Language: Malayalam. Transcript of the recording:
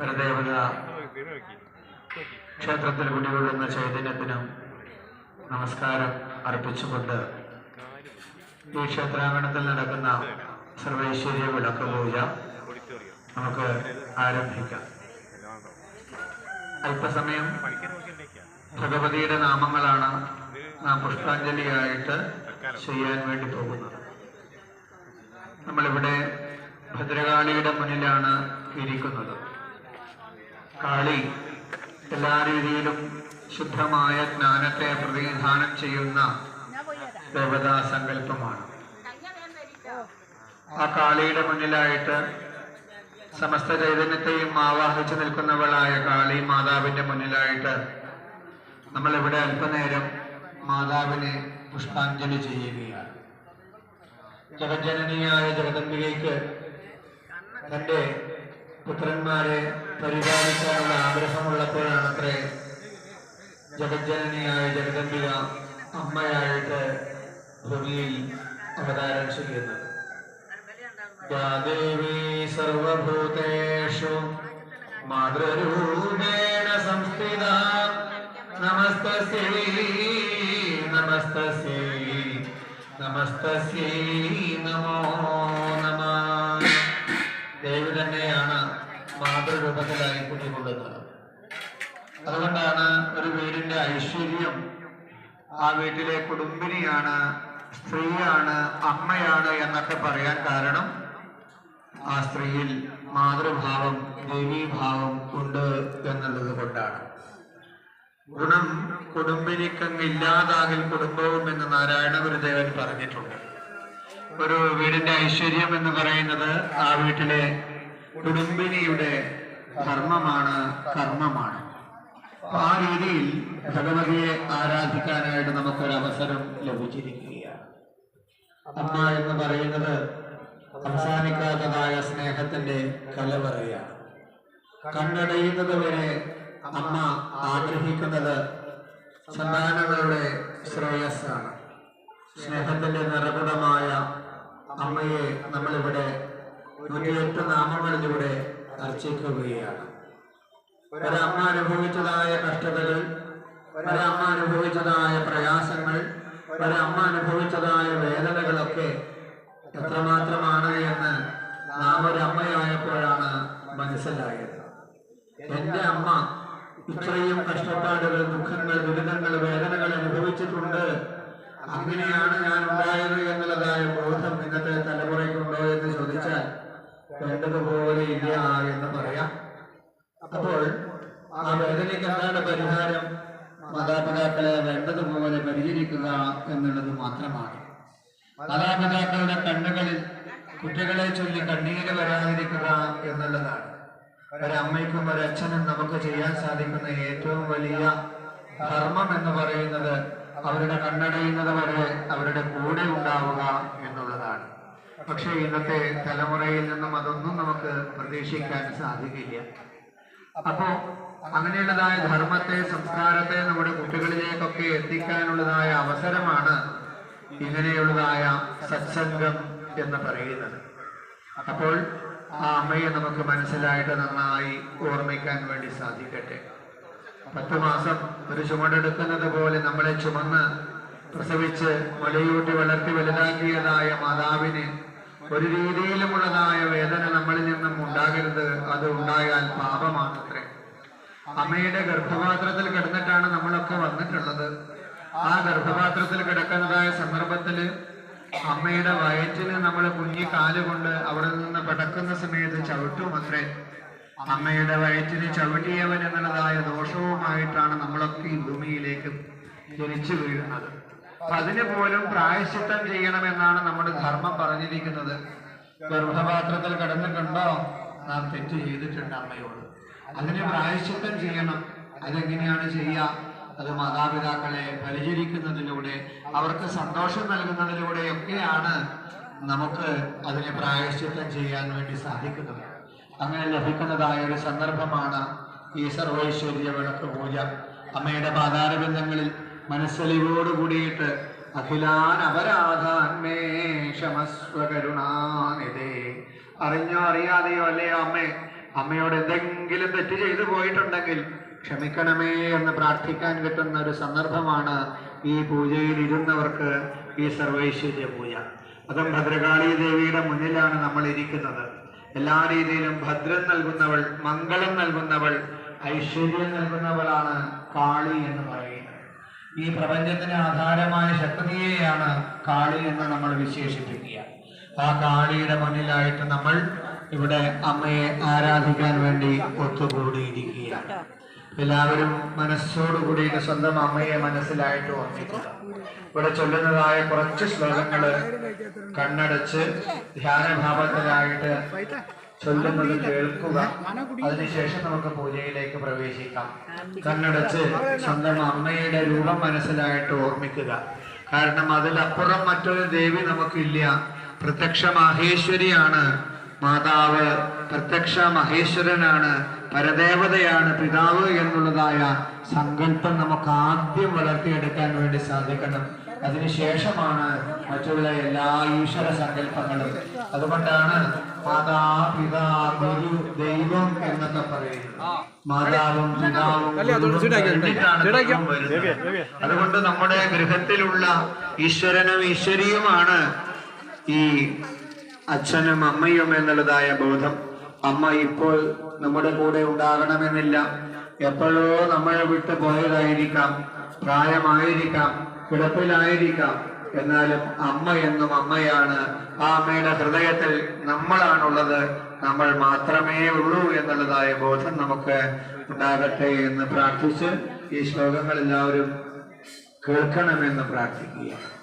പരദേവത ക്ഷേത്രത്തിൽ കുടികൊള്ളുന്ന ചൈതന്യത്തിനും നമസ്കാരം അർപ്പിച്ചുകൊണ്ട് ഈ ക്ഷേത്രാങ്കണത്തിൽ നടക്കുന്ന സർവൈശ്വര്യ വിളക്ക് പൂജ നമുക്ക് ആരംഭിക്കാം. അല്പസമയം ഭഗവതിയുടെ നാമങ്ങളാണ് നാം പുഷ്പാഞ്ജലിയായിട്ട് ചെയ്യാൻ വേണ്ടി പോകുന്നത്. നമ്മളിവിടെ ഭദ്രകാളിയുടെ മുന്നിലാണ് ഇരിക്കുന്നത്. കാളി എല്ലാ രീതിയിലും ശുദ്ധമായ ജ്ഞാനത്തെ പ്രതിനിധാനം ചെയ്യുന്ന ദേവതാ സങ്കല്പമാണ്. ആ കാളിയുടെ മുന്നിലായിട്ട് സമസ്ത ചൈതന്യത്തെയും ആവാഹിച്ചു നിൽക്കുന്നവളായ കാളി മാതാവിന്റെ മുന്നിലായിട്ട് നമ്മൾ ഇവിടെ അല്പനേരം മാതാവിനെ പുഷ്പാഞ്ജലി ചെയ്യുകയാണ്. ജഗജ്ജനനിയായ ജഗദംബികയ്ക്ക് തന്റെ പുത്രന്മാരെ പരിപാലിക്കാനുള്ള ആഗ്രഹമുള്ളപ്പോഴാണത്രേ ജഗജ്ജനനിയായ ജഗദമ്പിക അമ്മയായിട്ട് ഭൂമിയിൽ അവതാരം ചെയ്യുന്നത്. സർവഭൂതേഷു മാതൃരൂപേണ സംസ്ഥിത. നമസ്തീ നമസ്തീ നമസ്തീ നമോ നമ മാതൃരൂപത്തിലായി കുട്ടികൊള്ളുന്നത് അതുകൊണ്ടാണ് ഒരു വീടിന്റെ ഐശ്വര്യം ആ വീട്ടിലെ കുടുംബിനിയാണ് സ്ത്രീയാണ് അമ്മയാണ് എന്നൊക്കെ പറയാൻ കാരണം ആ സ്ത്രീയിൽ മാതൃഭാവം ദേവീഭാവം ഉണ്ട് എന്നുള്ളത് കൊണ്ടാണ്. ഗുണം കുടുംബിനിക്കങ്ങ് ഇല്ലാതാകിൽ കുടുംബവും എന്ന് നാരായണ ഗുരുദേവൻ പറഞ്ഞിട്ടുണ്ട്. ഒരു വീടിന്റെ ഐശ്വര്യം എന്ന് പറയുന്നത് ആ വീട്ടിലെ കുടുംബിനിയുടെ ധർമ്മമാണ് കർമ്മമാണ്. ആ രീതിയിൽ ഭഗവതിയെ ആരാധിക്കാനായിട്ട് നമുക്കൊരു അവസരം ലഭിച്ചിരിക്കുകയാണ്. അമ്മ എന്ന് പറയുന്നത് അവസാനിക്കാത്തതായ സ്നേഹത്തിന്റെ കലവറയാണ് കണ്ണടയുന്നത് വരെ അമ്മ ആഗ്രഹിക്കുന്നത് സന്താനങ്ങളുടെ ശ്രേയസ്സാണ്. സ്നേഹത്തിന്റെ നിറകുടമായ അമ്മയെ നമ്മളിവിടെ നൂറ്റിയെട്ട് നാമങ്ങളിലൂടെ അർച്ചിക്കുകയാണ്. ഒരമ്മ അനുഭവിച്ചതായ കഷ്ടതകൾ ഒരമ്മ അനുഭവിച്ചതായ പ്രയാസങ്ങൾ ഒരമ്മ അനുഭവിച്ചതായ വേദനകളൊക്കെ എത്രമാത്രമാണ് എന്ന് നാം ഒരമ്മയായപ്പോഴാണ് മനസ്സിലായത്. എന്റെ അമ്മ ഇത്രയും കഷ്ടപ്പാടുകൾ ദുഃഖങ്ങൾ ദുരിതങ്ങൾ വേദനകൾ അനുഭവിച്ചിട്ടുണ്ട്. അങ്ങനെയാണ് ഞാൻ ഉണ്ടായത് എന്നുള്ളതായ ബോധം ഇന്നത്തെ തലമുറയ്ക്കുണ്ടോ എന്ന് ചോദിച്ചാൽ വേണ്ടതുപോലെ ഇല്ല എന്ന് പറയാം. അപ്പോൾ ആ വേദനയ്ക്ക് എന്താണ് പരിഹാരം? മാതാപിതാക്കളെ വേണ്ടതുപോലെ പരിചരിക്കുക എന്നുള്ളത് മാത്രമാണ്. മാതാപിതാക്കളുടെ കണ്ണുകളിൽ കുട്ടികളെ ചൊല്ലി കണ്ണീര് വരാതിരിക്കുക എന്നുള്ളതാണ്. ഒരമ്മയ്ക്കും ഒരച്ഛനും നമുക്ക് ചെയ്യാൻ സാധിക്കുന്ന ഏറ്റവും വലിയ ധർമ്മം എന്ന് പറയുന്നത് അവരുടെ കണ്ണടയുന്നത് വരെ അവരുടെ കൂടെ ഉണ്ടാവുക പക്ഷേ ഇന്നത്തെ തലമുറയിൽ നിന്നും അതൊന്നും നമുക്ക് പ്രതീക്ഷിക്കാൻ സാധിക്കില്ല. അപ്പോ അങ്ങനെയുള്ളതായ ധർമ്മത്തെ സംസ്കാരത്തെ നമ്മുടെ കുട്ടികളിലേക്കൊക്കെ എത്തിക്കാനുള്ളതായ അവസരമാണ് ഇങ്ങനെയുള്ളതായ സത്സംഗം എന്ന് പറയുന്നത്. അപ്പോൾ ആ അമ്മയെ നമുക്ക് മനസ്സിലായിട്ട് നന്നായി ഓർമ്മിക്കാൻ വേണ്ടി സാധിക്കട്ടെ. പത്ത് മാസം ഒരു ചുമടെടുക്കുന്നത് പോലെ നമ്മളെ ചുമന്ന് പ്രസവിച്ച് മുലയൂട്ടി വളർത്തി വലുതാക്കിയതായ മാതാവിന് ഒരു രീതിയിലുമുള്ളതായ വേദന നമ്മളിൽ നിന്നും ഉണ്ടാകരുത്. അത് ഉണ്ടായാൽ പാപമാണത്രേ. അമ്മയുടെ ഗർഭപാത്രത്തിൽ കിടന്നിട്ടാണ് നമ്മളൊക്കെ വന്നിട്ടുള്ളത്. ആ ഗർഭപാത്രത്തിൽ കിടക്കുന്നതായ സന്ദർഭത്തിൽ അമ്മയുടെ വയറ്റിന് നമ്മൾ കുഞ്ഞി കാലുകൊണ്ട് അവിടെ നിന്ന് പടക്കുന്ന സമയത്ത് ചവിട്ടും അത്രേ. അമ്മയുടെ വയറ്റിന് ചവിട്ടിയവൻ എന്നുള്ളതായ ദോഷവുമായിട്ടാണ് നമ്മളൊക്കെ ഈ ഭൂമിയിലേക്ക് ജനിച്ചു വീഴുന്നത്. അതിന് പോലും പ്രായശ്ചിത്തം ചെയ്യണമെന്നാണ് നമ്മുടെ ധർമ്മം പറഞ്ഞിരിക്കുന്നത്. ഗർഭപാത്രത്തിൽ കിടന്നിട്ടുണ്ടോ? നാം തെറ്റ് ചെയ്തിട്ടുണ്ട് അമ്മയോട്. അതിന് പ്രായശ്ചിത്തം ചെയ്യണം. അതെങ്ങനെയാണ് ചെയ്യുക അത് മാതാപിതാക്കളെ പരിചരിക്കുന്നതിലൂടെ അവർക്ക് സന്തോഷം നൽകുന്നതിലൂടെയൊക്കെയാണ് നമുക്ക് അതിനെ പ്രായശ്ചിത്തം ചെയ്യാൻ വേണ്ടി സാധിക്കുന്നത്. അങ്ങനെ ലഭിക്കുന്നതായ ഒരു സന്ദർഭമാണ് ഈ സർവൈശ്വര്യ വിളക്ക് പൂജ. അമ്മയുടെ പാതാരബന്ധങ്ങളിൽ മനസ്സലിവോട് കൂടിയിട്ട് അഖിലാൻ അറിഞ്ഞോ അറിയാതെയോ അല്ലയോ അമ്മേ? അമ്മയോട് എന്തെങ്കിലും തെറ്റ് ചെയ്തു പോയിട്ടുണ്ടെങ്കിൽ ക്ഷമിക്കണമേ എന്ന് പ്രാർത്ഥിക്കാൻ കിട്ടുന്ന ഒരു സന്ദർഭമാണ് ഈ പൂജയിൽ ഇരുന്നവർക്ക് ഈ സർവൈശ്വര്യ പൂജ. അതും ഭദ്രകാളി ദേവിയുടെ മുന്നിലാണ് നമ്മൾ ഇരിക്കുന്നത് എല്ലാ രീതിയിലും ഭദ്രം നൽകുന്നവൾ മംഗളം നൽകുന്നവൾ ഐശ്വര്യം നൽകുന്നവളാണ് കാളി എന്ന് പറയുന്നത്. ഈ പ്രപഞ്ചത്തിന് ആധാരമായ ശക്തിയെയാണ് കാളി എന്ന് നമ്മൾ വിശേഷിപ്പിക്കുക. ആ കാളിയുടെ മുന്നിലായിട്ട് നമ്മൾ ഇവിടെ അമ്മയെ ആരാധിക്കാൻ വേണ്ടി ഒത്തുകൂടിയിരിക്കുകയാണ്. എല്ലാവരും മനസ്സോടുകൂടി സ്വന്തം അമ്മയെ മനസ്സിലായിട്ട് ഓർമ്മിക്കുക. ഇവിടെ ചൊല്ലുന്നതായ കുറച്ച് ശ്ലോകങ്ങൾ കണ്ണടച്ച് ധ്യാനഭാവത്തിലായിട്ട് ചൊല്ലുന്നത് കേൾക്കുക. അതിനുശേഷം നമുക്ക് പൂജയിലേക്ക് പ്രവേശിക്കാം. കണ്ണടച്ച് സ്വന്തം അമ്മയുടെ രൂപം മനസ്സിലായിട്ട് ഓർമ്മിക്കുക. കാരണം അതിലപ്പുറം മറ്റൊരു ദേവി നമുക്കില്ല. പ്രത്യക്ഷ മഹേശ്വരിയാണ്. മാതാവ് പ്രത്യക്ഷ മഹേശ്വരനാണ്. പരദേവതയാണ് പിതാവ് എന്നുള്ളതായ സങ്കല്പം നമുക്ക് ആദ്യം വളർത്തിയെടുക്കാൻ വേണ്ടി സാധിക്കണം. അതിനുശേഷമാണ് മറ്റുള്ള എല്ലാ ഈശ്വര സങ്കല്പങ്ങളും. അതുകൊണ്ടാണ് മാതാ പിതാ ഗുരു ദൈവം എന്നൊക്കെ പറയുന്നത്. മാതാവും പിതാവും. അതുകൊണ്ട് നമ്മുടെ ഗൃഹത്തിലുള്ള ഈശ്വരനും ഈശ്വരിയുമാണ് ഈ അച്ഛനും അമ്മയും എന്നുള്ളതായ ബോധം. അമ്മ ഇപ്പോൾ നമ്മുടെ കൂടെ ഉണ്ടാകണമെന്നില്ല. എപ്പോഴോ നമ്മളെ വിട്ടു പോയതായിരിക്കാം പ്രായമായിരിക്കാം. കിടപ്പിലായിരിക്കാം. എന്നാലും അമ്മ എന്നും അമ്മയാണ്. ആ അമ്മയുടെ ഹൃദയത്തിൽ നമ്മളാണുള്ളത്. നമ്മൾ മാത്രമേ ഉള്ളൂ എന്നുള്ളതായ ബോധം നമുക്ക് ഉണ്ടാകട്ടെ എന്ന് പ്രാർത്ഥിച്ച് ഈ ശ്ലോകങ്ങൾ എല്ലാവരും കേൾക്കണമെന്ന് പ്രാർത്ഥിക്കുകയാണ്.